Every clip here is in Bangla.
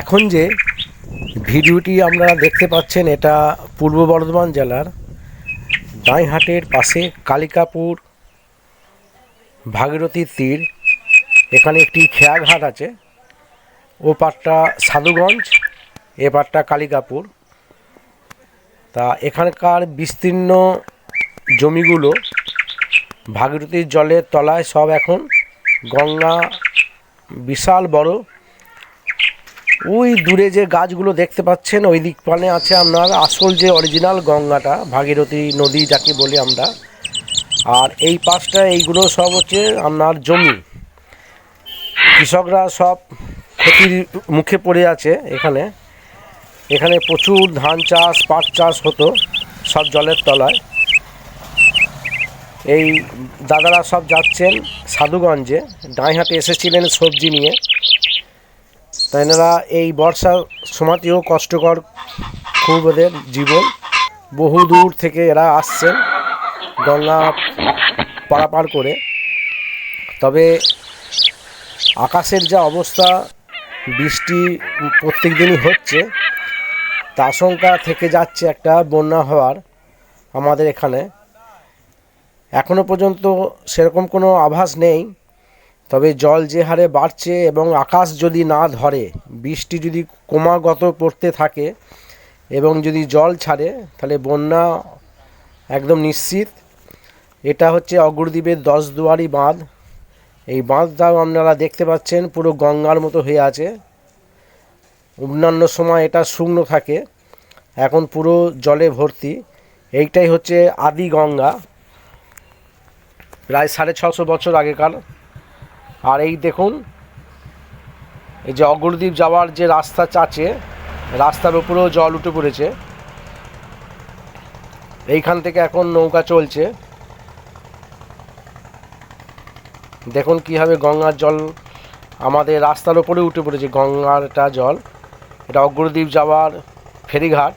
এখন যে ভিডিওটি আপনারা দেখতে পাচ্ছেন, এটা পূর্ব বর্ধমান জেলার দাঁইহাটের পাশে কালিকাপুর ভাগীরথী তীর। এখানে একটি খেয়াঘাট আছে। ও পাটটা সাধুগঞ্জ, এ পাটটা কালিকাপুর। তা এখানকার বিস্তীর্ণ জমিগুলো ভাগীরথীর জলের তলায় সব এখন গঙ্গা, বিশাল বড় ওই দূরে যে গাছগুলো দেখতে পাচ্ছেন, ওই দিক পানে আছে আপনার আসল যে অরিজিনাল গঙ্গাটা, ভাগীরথী নদী যাকে বলি আমরা। আর এই পাশটা এইগুলো সব হচ্ছে আপনার জমি। কৃষকরা সব ক্ষতির মুখে পড়ে আছে এখানে। এখানে প্রচুর ধান চাষ, পাট চাষ হতো সব জলের তলায়। এই দাদারা সব যাচ্ছেন সাধুগঞ্জে। ডাঁইহাটে এসেছিলেন সবজি নিয়ে। তাই এনারা এই বর্ষার সময়তেও কষ্টকর খুব ওদের জীবন। বহু দূর থেকে এরা আসছেন গঙ্গা পারাপার করে। তবে আকাশের যা অবস্থা, বৃষ্টি প্রত্যেক দিনই হচ্ছে, তা আশঙ্কা থেকে যাচ্ছে একটা বন্যা হওয়ার আমাদের এখানে। এখনও পর্যন্ত সেরকম কোনো আভাস নেই। তবে জল যে হারে বাড়ছে এবং আকাশ যদি না ধরে, বৃষ্টি যদি ক্রমাগত পড়তে থাকে এবং যদি জল ছাড়ে, তাহলে বন্যা একদম নিশ্চিত। এটা হচ্ছে অগ্রদ্বীপের দশ দুয়ারি বাঁধ। এই বাঁধটাও আপনারা দেখতে পাচ্ছেন, পুরো গঙ্গার মতো হয়ে আছে। অন্যান্য সময় এটা শুকনো থাকে, এখন পুরো জলে ভর্তি। এইটাই হচ্ছে আদি গঙ্গা। প্রায় সাড়ে ছশো বছর আগেকার। আর এই দেখুন, এই যে অগ্রদ্বীপ যাওয়ার যে রাস্তা চাচে, রাস্তার উপরেও জল উঠে পড়েছে। এইখান থেকে এখন নৌকা চলছে। দেখুন কীভাবে গঙ্গার জল আমাদের রাস্তার উপরে উঠে পড়েছে গঙ্গারটা জল। এটা অগ্রদ্বীপ যাওয়ার ফেরিঘাট।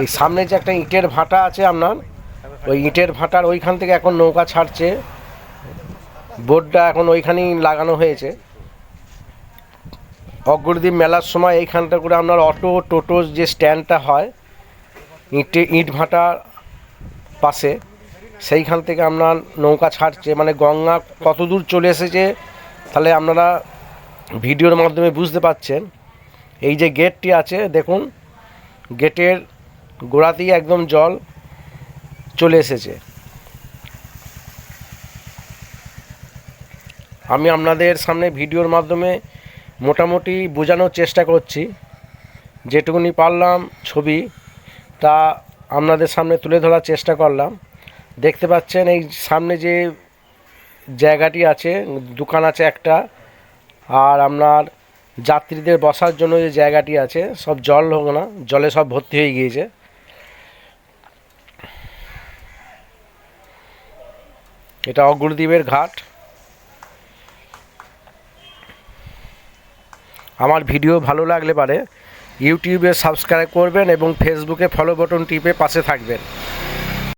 এই সামনে যে একটা ইটের ভাটা আছে আপনার, ওই ইটের ভাটার ওইখান থেকে এখন নৌকা ছাড়ছে। বোর্ডটা এখন ওইখানেই লাগানো হয়েছে। অগ্রদ্বীপ মেলার সময় এইখানটা করে আপনার অটো টোটো যে স্ট্যান্ডটা হয়, ইটে, ইট ভাটার পাশে, সেইখান থেকে আপনার নৌকা ছাড়ছে। মানে গঙ্গা কত দূর চলে এসেছে, তাহলে আপনারা ভিডিওর মাধ্যমে বুঝতে পাচ্ছেন এই যে গেটটি আছে, দেখুন, গেটের গোড়াতেই একদম জল চলে এসেছে। আমি আপনাদের সামনে ভিডিওর মাধ্যমে মোটামুটি বোঝানোর চেষ্টা করছি। যেটুকুনি পারলাম ছবি, তা আপনাদের সামনে তুলে ধরার চেষ্টা করলাম। দেখতে পাচ্ছেন এই সামনে যে জায়গাটি আছে, দোকান আছে একটা, আর আপনার যাত্রীদের বসার জন্য যে জায়গাটি আছে, সব জল হোক না, জলে সব ভর্তি হয়ে গিয়েছে। এটা অগ্রদ্বীপের ঘাট। আমার ভিডিও ভালো লাগলে পারে, ইউটিউবে সাবস্ক্রাইব করবেন এবং ফেসবুকে ফলো বটন টিপে পাশে থাকবেন।